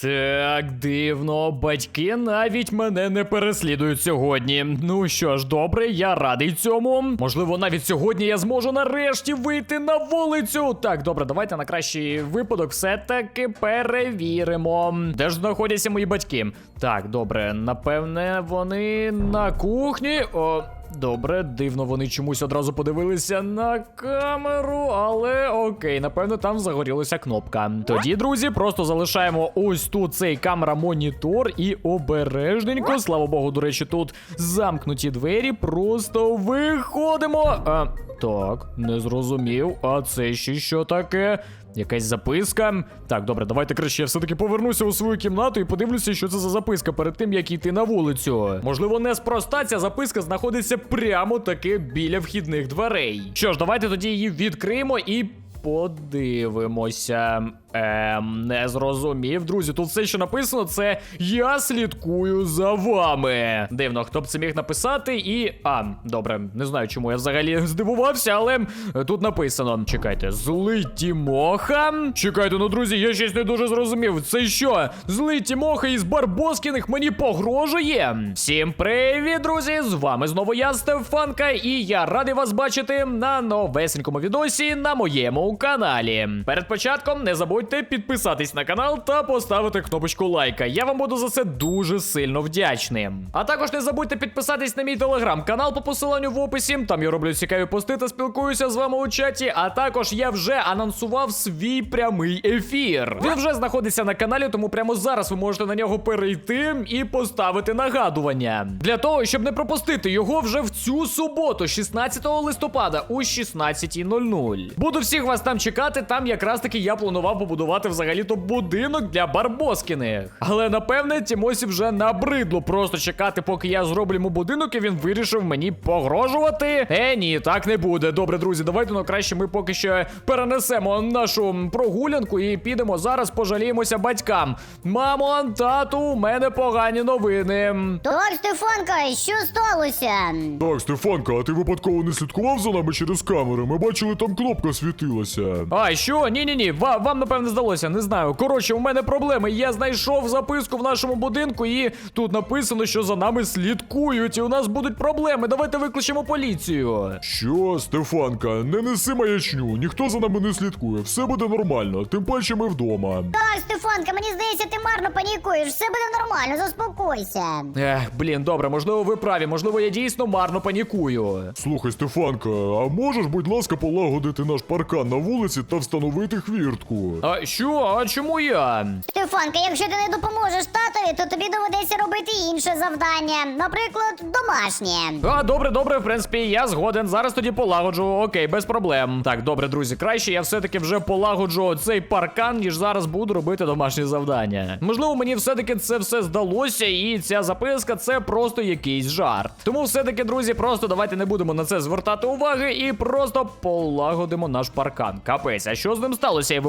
Так, дивно, батьки навіть мене не переслідують сьогодні. Ну що ж, добре, я радий цьому. Можливо, навіть сьогодні я зможу нарешті вийти на вулицю. Так, добре, давайте на кращий випадок все-таки перевіримо. Де ж знаходяться мої батьки? Так, добре, напевне, вони на кухні. О. Добре, дивно, вони чомусь одразу подивилися на камеру, але окей, напевно, там загорілася кнопка. Тоді, друзі, просто залишаємо ось тут цей камера-монітор і обережненько, слава Богу, до речі, тут замкнуті двері. Просто виходимо. А, так, не зрозумів. А це ще що таке? Якась записка. Так, добре, давайте краще я все-таки повернуся у свою кімнату і подивлюся, що це за записка перед тим, як йти на вулицю. Можливо, неспроста ця записка знаходиться прямо таки біля вхідних дверей. Що ж, давайте тоді її відкриємо і. Подивимося. Ем, не зрозумів, друзі. Тут все, що написано, це я слідкую за вами. Дивно, хто б це міг написати, і. А, добре, не знаю, чому я взагалі здивувався, але тут написано: чекайте, злий Тімоха. Чекайте, ну друзі, я щось не дуже зрозумів. Це що? Злий Тімоха із Барбоскіних мені погрожує? Всім привіт, друзі! З вами знову я, Стефанка, і я радий вас бачити на новесенькому відосі на моєму каналі. Перед початком не забудьте підписатись на канал та поставити кнопочку лайка. Я вам буду за це дуже сильно вдячним. А також не забудьте підписатись на мій телеграм-канал по посиланню в описі. Там я роблю цікаві пости та спілкуюся з вами у чаті. А також я вже анонсував свій прямий ефір. Він вже знаходиться на каналі, тому прямо зараз ви можете на нього перейти і поставити нагадування. Для того, щоб не пропустити його вже в цю суботу, 16 листопада о 16.00. Буду всіх вас там чекати. Там якраз таки я планував побудувати взагалі-то будинок для Барбоскіних. Але напевне Тімосі вже набридло просто чекати, поки я зроблю йому будинок, і він вирішив мені погрожувати. Е, ні, так не буде. Добре, друзі, давайте ну краще ми поки що перенесемо нашу прогулянку і підемо зараз. Пожаліємося батькам. Мамо, тату, у мене погані новини. Так, Стефанка, що сталося? Так, Стефанка, а ти випадково не слідкував за нами через камери? Ми бачили, там кнопка світилася. А, що? Ні, ні, ні. Вам, вам напевне здалося, не знаю. Коротше, у мене проблеми. Я знайшов записку в нашому будинку, і тут написано, що за нами слідкують, і у нас будуть проблеми. Давайте викличемо поліцію. Що, Стефанка, не неси маячню, ніхто за нами не слідкує, все буде нормально, тим паче ми вдома. Так, Стефанка, мені здається, ти марно панікуєш. Все буде нормально, заспокойся. Ех, блін, добре, можливо, ви праві, можливо, я дійсно марно панікую. Слухай, Стефанка, а можеш, будь ласка, полагодити наш паркан на вулиці та встановити хвіртку? А що? А чому я? Стефанка, якщо ти не допоможеш татові, то тобі доведеться робити інше завдання. Наприклад, домашнє. А, добре, добре, в принципі, я згоден. Зараз тоді полагоджу. Окей, без проблем. Так, добре, друзі, краще я все-таки вже полагоджу цей паркан, ніж зараз буду робити домашні завдання. Можливо, мені все-таки це все здалося, і ця записка це просто якийсь жарт. Тому все-таки, друзі, просто давайте не будемо на це звертати уваги і просто полагодимо наш паркан. Капець, а що з ним сталося, я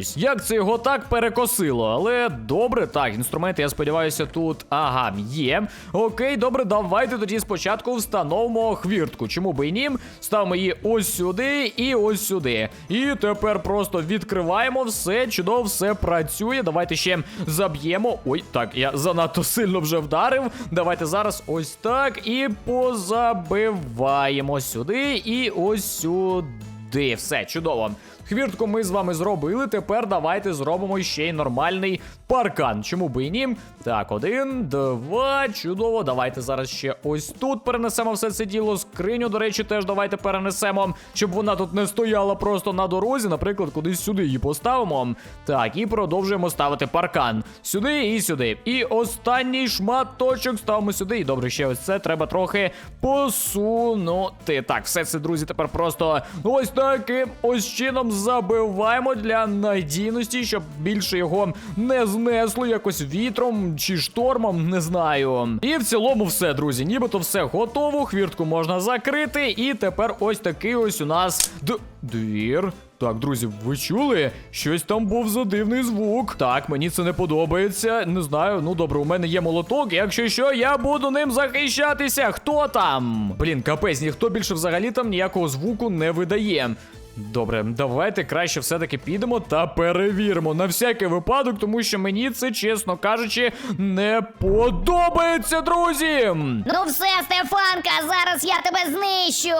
вибачаюсь? Як це його так перекосило? Але добре, так, інструменти, я сподіваюся, тут. Ага, є. Окей, добре, давайте тоді спочатку встановимо хвіртку. Чому би і ні? Ставимо її ось сюди і ось сюди. І тепер просто відкриваємо все, чудово, все працює. Давайте ще заб'ємо. Ой, так, я занадто сильно вже вдарив. Давайте зараз ось так і позабиваємо сюди і ось сюди. Все, чудово. Хвіртку ми з вами зробили. Тепер давайте зробимо ще й нормальний паркан. Чому би і ні? Так, один, два. Чудово. Давайте зараз ще ось тут перенесемо все це діло. Скриню, до речі, теж давайте перенесемо, щоб вона тут не стояла просто на дорозі. Наприклад, кудись сюди її поставимо. Так, і продовжуємо ставити паркан. Сюди і сюди. І останній шматочок ставимо сюди. І добре, ще ось це треба трохи посунути. Так, все це, друзі, тепер просто ось таким ось чином забиваємо для надійності, щоб більше його не знесло якось вітром чи штормом, не знаю. І в цілому все, друзі. Нібито все готово. Хвіртку можна закрити. І тепер ось такий ось у нас д- двір. Так, друзі, ви чули? Щось там був за дивний звук. Так, мені це не подобається. Не знаю. Ну добре, у мене є молоток. Якщо що, я буду ним захищатися. Хто там? Блін, капець, ніхто більше взагалі там ніякого звуку не видає. Добре, давайте краще все-таки підемо та перевіримо на всякий випадок, тому що мені це, чесно кажучи, не подобається, друзі. Ну все, Стефанка, зараз я тебе знищу.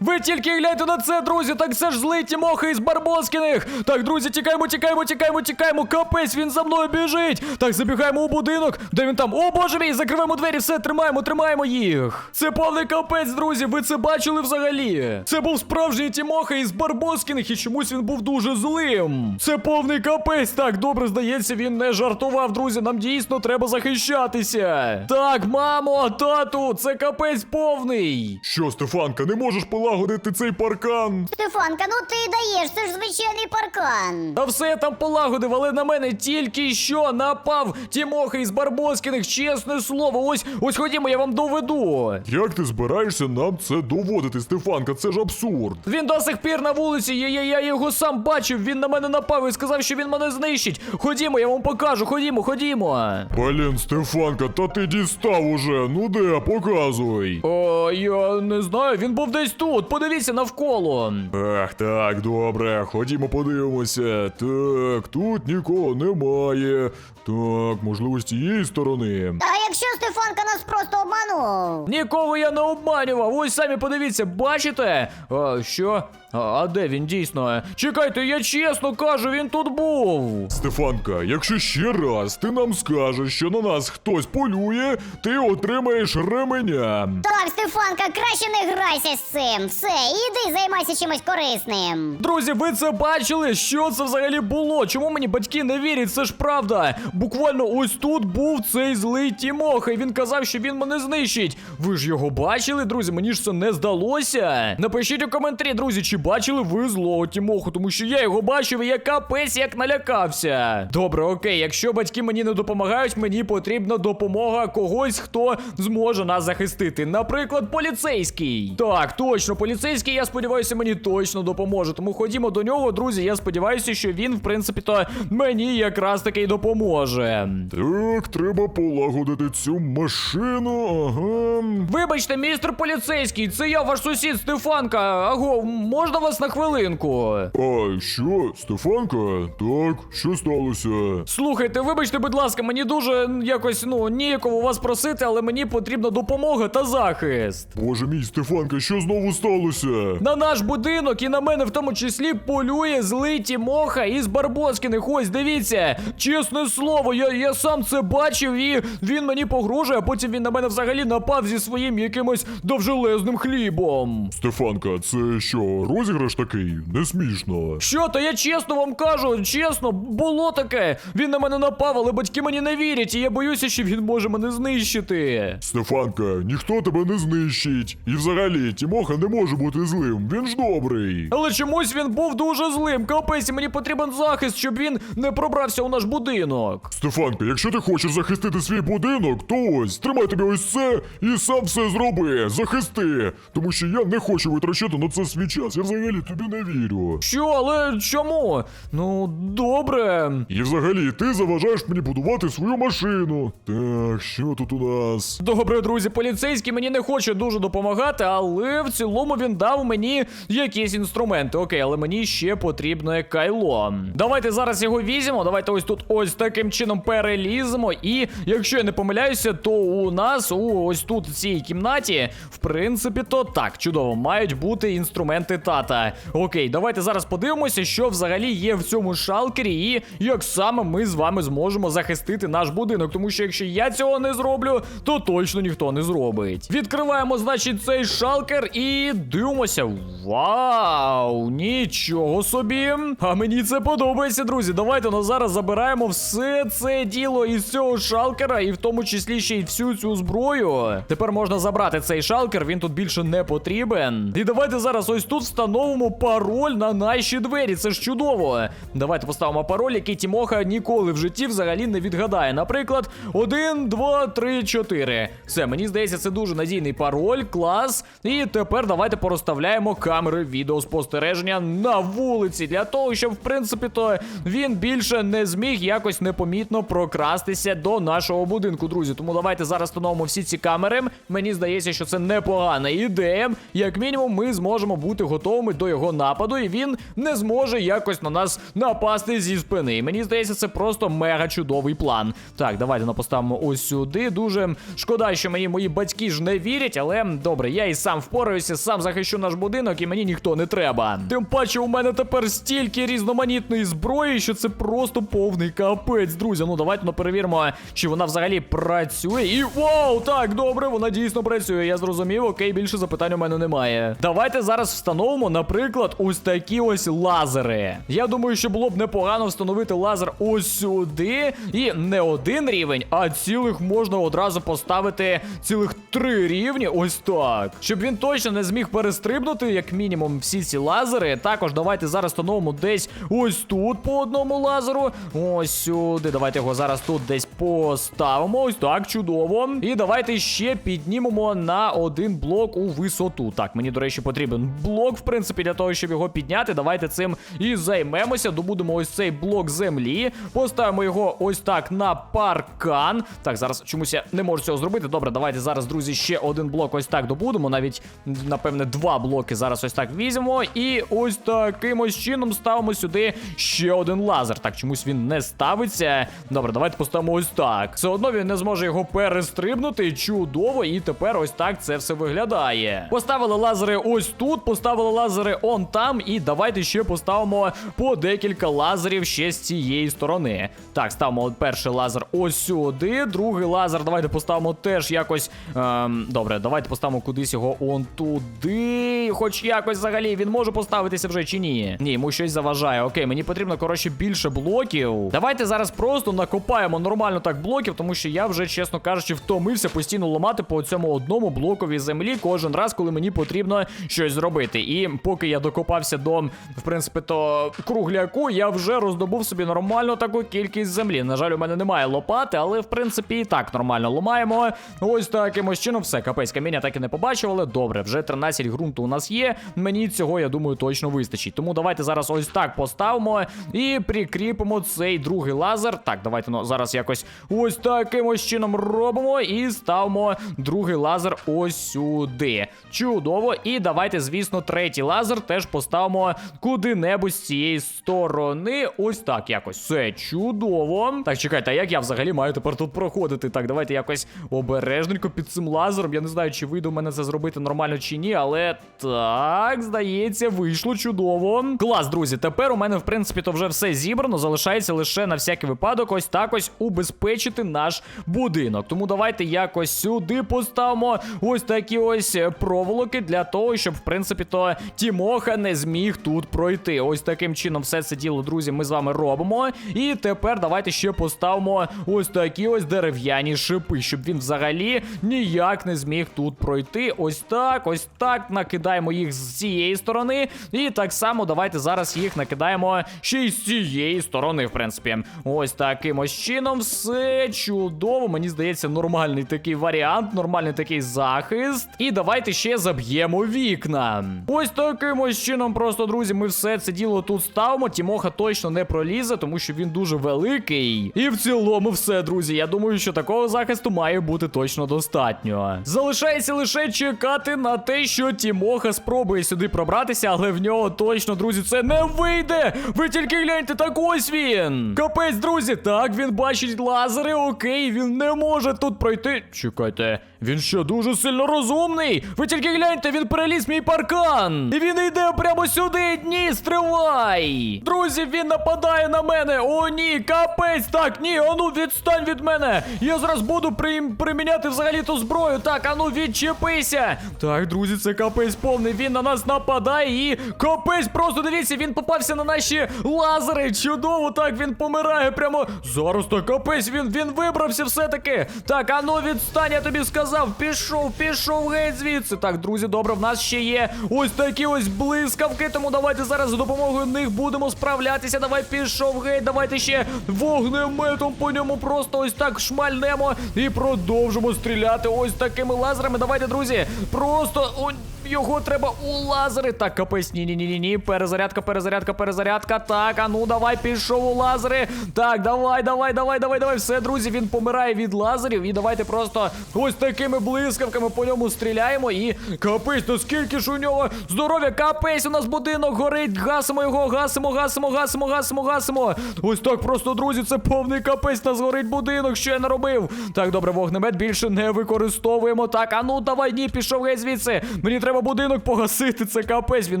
Ви тільки гляньте на це, друзі. Так це ж злий Тімоха із Барбоскіних. Так, друзі, тікаємо, тікаємо, тікаємо, тікаємо. Капець, він за мною біжить. Так, забігаємо у будинок. Де він там? О, боже мій, закриваємо двері, все, тримаємо, тримаємо їх. Це повний капець, друзі. Ви це бачили взагалі? Це був справжній Тімоха із Барбоскіних, і чомусь він був дуже злим. Це повний капець. Так, добре, здається, він не жартував, друзі. Нам дійсно треба захищатися. Так, мамо, тату, це капець повний. Що, Стефанка, не можеш полагодити цей паркан? Стефанка, ну ти даєш, це ж звичайний паркан. Та все я там полагодив, але на мене тільки що напав Тімоха із Барбоскіних, чесне слово. Ось, ось ходімо, я вам доведу. Як ти збираєшся нам це доводити, Стефанка? Це ж абсурд. Він до сих пір на вулиці, я, я, я його сам бачив, він на мене напав і сказав, що він мене знищить. Ходімо, я вам покажу, ходімо, ходімо. Блін, Стефанка, та ти дістав уже. Ну де, показуй. О, я не знаю, він був десь тут. Подивіться навколо. Ах, так, добре, ходімо подивимося. Так, тут нікого немає. Так, можливо, з цієї сторони. А якщо Стефанка нас просто обманув? Нікого я не обманював. Ось самі подивіться, бачите? А, що? А, а де він дійсно? Чекайте, я чесно кажу, він тут був. Стефанка, якщо ще раз ти нам скажеш, що на нас хтось полює, ти отримаєш ременя. Так, Стефанка, краще не грайся з цим. Все, іди займайся чимось корисним. Друзі, ви це бачили? Що це взагалі було? Чому мені батьки не вірять? Це ж правда. Буквально ось тут був цей злий Тімоха, і він казав, що він мене знищить. Ви ж його бачили, друзі? Мені ж це не здалося. Напишіть у коментарі, друзі, чи бачили ви злого Тімоху, тому що я його бачив і я капець як налякався. Добре, окей, якщо батьки мені не допомагають, мені потрібна допомога когось, хто зможе нас захистити. Наприклад, поліцейський. Так, точно, поліцейський, я сподіваюся, мені точно допоможе. Тому ходімо до нього, друзі. Я сподіваюся, що він, в принципі, то мені якраз таки й допоможе. Так, треба полагодити цю машину. Ага. Вибачте, містер поліцейський, це я ваш сусід Стефанка. Аго, можна вас на хвилинку? А що, Стефанка? Так, що сталося? Слухайте, вибачте, будь ласка, мені дуже якось ну ніяково вас просити, але мені потрібна допомога та захист. Боже мій, Стефанка, що знову сталося? На наш будинок і на мене в тому числі полює злий Тімоха із Барбоскіних. Ось дивіться, чесне слово, я, я сам це бачив, і він мені погрожує, а потім він на мене взагалі напав зі своїм якимось довжелезним хлібом. Стефанка, це що, розіграш такий? Не смішно. Що, то я чесно вам кажу, чесно, було таке. Він на мене напав, але батьки мені не вірять, і я боюся, що він може мене знищити. Стефанка, ніхто тебе не знищить. І взагалі, Тімоха не може бути злим, він ж добрий. Але чомусь він був дуже злим. Капець, мені потрібен захист, щоб він не пробрався у наш будинок. Стефанка, якщо ти хочеш захистити свій будинок, то ось тримай тобі ось це і сам все зроби. Захисти. Тому що я не хочу витрачати на це свій час. Я взагалі тобі не вірю. Що, але чому? Ну, добре. І взагалі, ти заважаєш мені будувати свою машину. Так, що тут у нас? Добре, друзі, поліцейський мені не хоче дуже допомагати, але в цілому він дав мені якісь інструменти. Окей, але мені ще потрібне кайло. Давайте зараз його візьмемо. Давайте ось тут ось таким чином переліземо. І якщо я не помиляюся, то у нас у ось тут в цій кімнаті, в принципі, то так, чудово, мають бути інструменти тата. Окей, давайте зараз подивимося, що взагалі є в цьому шалкері, і як саме ми з вами зможемо захистити наш будинок. Тому що якщо я цього не зроблю, то точно ніхто не зробить. Відкриваємо, значить, цей шалкер і дивимося. Вау! Нічого собі! А мені це подобається, друзі. Давайте ну, зараз забираємо все це діло із цього шалкера, і в тому числі ще й всю цю зброю. Тепер можна забрати цей шалкер, він тут більше не потрібен. І давайте зараз ось тут встановимо пароль на наші двері. Це ж чудово. Давайте поставимо пароль, який Тімоха ніколи в житті взагалі не відгадає. Наприклад, 1, 2, 3, 4. Все, мені здається, це дуже надійний пароль, клас. І тепер давайте порозставляємо камери відеоспостереження на вулиці для того, щоб в принципі то він більше не зміг якось непомітно прокрастися до нашого будинку, друзі. Тому давайте зараз встановимо всі ці камери. Мені здається, що це непогана ідея. Як мінімум, ми зможемо бути готовими до його нападу, і він не зможе якось на нас напасти зі спини. І мені здається, це просто мега чудовий план. Так, давайте ну, поставимо ось сюди. Дуже шкода, що мені мої батьки ж не вірять, але добре, я і сам впораюся, сам захищу наш будинок, і мені ніхто не треба. Тим паче, у мене тепер стільки різноманітної зброї, що це просто повний капець, друзі. Ну давайте ну, перевіримо, чи вона взагалі працює. І вау, так, добре, вона дійсно працює. Я зрозумів. Окей, більше запитань у мене немає. Давайте зараз встановимо, наприклад, ось такі ось лазери. Я думаю, що було б непогано встановити лазер ось сюди. І не один рівень, а цілих можна одразу поставити цілих три рівні. Ось так. Щоб він точно не зміг перестрибнути, як мінімум, всі ці лазери. Також давайте зараз встановимо десь ось тут по одному лазеру. Ось сюди. Давайте його зараз тут десь поставимо. Ось так, чудово. І давайте ще піднімемо на один блок у висоту. Так, мені, до речі, потрібен блок, в принципі, для того, щоб його підняти. Давайте цим і займемося. Добудемо ось цей блок землі. Поставимо його ось так на паркан. Так, зараз чомусь я не можу цього зробити. Добре, давайте зараз, друзі, ще один блок ось так добудемо. Навіть, напевне, два блоки зараз ось так візьмемо. І ось таким ось чином ставимо сюди ще один лазер. Так, чомусь він не ставиться. Добре, давайте поставимо ось так. Все одно він не зможе його перестрибнути. Чудово, і тепер ось так це все виглядає. Поставили лазери ось тут, поставили лазери он там, і давайте ще поставимо по декілька лазерів ще з цієї сторони. Так, ставимо перший лазер ось сюди. Другий лазер, давайте поставимо теж якось. Ем, добре, давайте поставимо кудись його он туди. Хоч якось взагалі він може поставитися вже чи ні? Ні, йому щось заважає. Окей, мені потрібно, коротше, більше блоків. Давайте зараз просто накопаємо нормально так блоків, тому що я вже, чесно кажучи, втомився постійно ламати по цьому одному блокові землі кожен раз, коли мені потрібно щось зробити. І поки я докопався до, в принципі, то кругляку, я вже роздобув собі нормально таку кількість землі. На жаль, у мене немає лопати, але в принципі і так нормально ламаємо. Ось такимось чином все, капець, каміння так і не побачив, добре, вже 13 ґрунту у нас є. Мені цього, я думаю, точно вистачить. Тому давайте зараз ось так поставимо і прикріпимо цей другий лазер. Так, давайте ну, зараз якось ось такимось чином робимо і ставимо другий лазер ось сюди. Чудово. І давайте, звісно, третій лазер теж поставимо куди-небудь з цієї сторони. Ось так якось. Все чудово. Так, чекайте, а як я взагалі маю тепер тут проходити? Так, давайте якось обережненько під цим лазером. Я не знаю, чи вийде у мене це зробити нормально чи ні, але так, здається, вийшло чудово. Клас, друзі. Тепер у мене, в принципі, то вже все зібрано. Залишається лише на всякий випадок, ось так ось убезпечити наш будинок. Тому давайте якось сюди поставимо ось такі ось проволоки для того, щоб, в принципі, то Тімоха не зміг тут пройти. Ось таким чином все це діло, друзі, ми з вами робимо. І тепер давайте ще поставимо ось такі ось дерев'яні шипи, щоб він взагалі ніяк не зміг тут пройти. Ось так, ось так. Накидаємо їх з цієї сторони. І так само давайте зараз їх накидаємо ще й з цієї сторони, в принципі. Ось таким ось чином все чудово. Мені здається, нормальний такий варіант, нормальний такий захист. І давайте ще заб'ємо вікна. Ось таким ось чином, просто, друзі, ми все це діло тут ставимо. Тімоха точно не пролізе, тому що він дуже великий. І в цілому все, друзі. Я думаю, що такого захисту має бути точно достатньо. Залишається лише чекати на те, що Тімоха спробує сюди пробратися, але в нього точно, друзі, це не вийде. Ви тільки гляньте, так ось він. Капець, друзі, так він бачить лазери, окей, він не може тут пройти. Чекайте, він що дуже сильно розумний. Ви тільки гляньте, він переліз мій паркан. І він йде прямо сюди. Ні, стривай. Друзі, він нападає на мене. О, ні, капець. Так, ні, ану, відстань від мене. Я зараз буду при... приміняти взагалі ту зброю. Так, ану, відчепися. Так, друзі, це капець повний. Він на нас нападає і капець. Просто дивіться, він попався на наші лазери. Чудово, так, він помирає прямо. Зараз так, капець, він, він вибрався все-таки. Так, ану, відстань, я тобі сказав. Пішов, пішов геть звідси. Так, друзі, добре, в нас ще є ось такі ось блискавки. Тому давайте зараз за допомогою них будемо справлятися. Давай пішов геть, давайте ще вогнеметом по ньому просто ось так шмальнемо і продовжимо стріляти ось такими лазерами. Давайте, друзі, просто його треба у лазери. Так, капець, ні, ні, ні, ні. Перезарядка, перезарядка, перезарядка. Так, а ну давай, пішов у лазери. Так, давай, давай, давай, давай, давай. Все, друзі, він помирає від лазерів. І давайте просто ось такими блискавками по ньому стріляємо і капець, наскільки ж у нього здоров'я, капець, у нас будинок горить, гасимо його, гасимо, гасимо, гасимо, гасимо, гасимо. Ось так просто, друзі, це повний капець, нас горить будинок, що я наробив. Так, добре, вогнемет більше не використовуємо. Так, а ну давай, ні, пішов геть звідси. Мені треба будинок погасити, це капець, він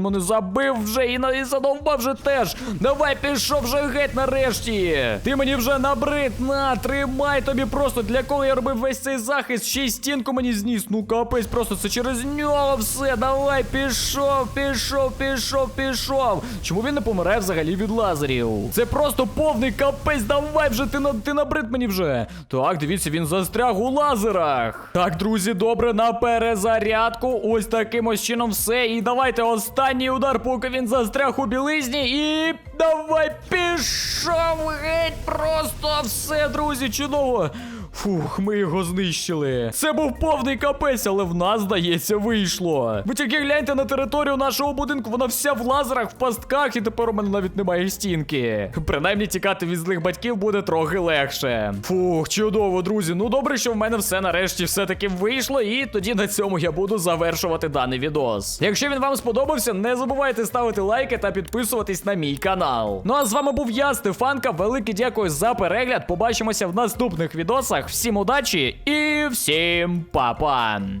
мене забив вже і, і задовбав вже теж. Давай, пішов вже геть нарешті. Ти мені вже набрид, на, тримай тобі просто. Для кого я робив весь цей захист? Ще й стінку мені зніс. Ну капець, просто це через нього все. Давай, пішов, пішов, пішов, пішов. Чому він не помирає взагалі від лазерів? Це просто повний капець. Давай вже ти ти набрид мені вже. Так, дивіться, він застряг у лазерах. Так, друзі, добре, на перезарядку. Ось таким ось чином все. І давайте останній удар, поки він застряг у білизні. І давай пішов геть. Просто все, друзі, чудово. Фух, ми його знищили. Це був повний капець, але в нас, здається, вийшло. Ви тільки гляньте на територію нашого будинку, вона вся в лазерах, в пастках, і тепер у мене навіть немає стінки. Принаймні тікати від злих батьків буде трохи легше. Фух, чудово, друзі. Ну добре, що в мене все нарешті все-таки вийшло, і тоді на цьому я буду завершувати даний відос. Якщо він вам сподобався, не забувайте ставити лайки та підписуватись на мій канал. Ну а з вами був я, Стефанка. Велике дякую за перегляд. Побачимося в наступних відосах. Всім удачі і всім па-па!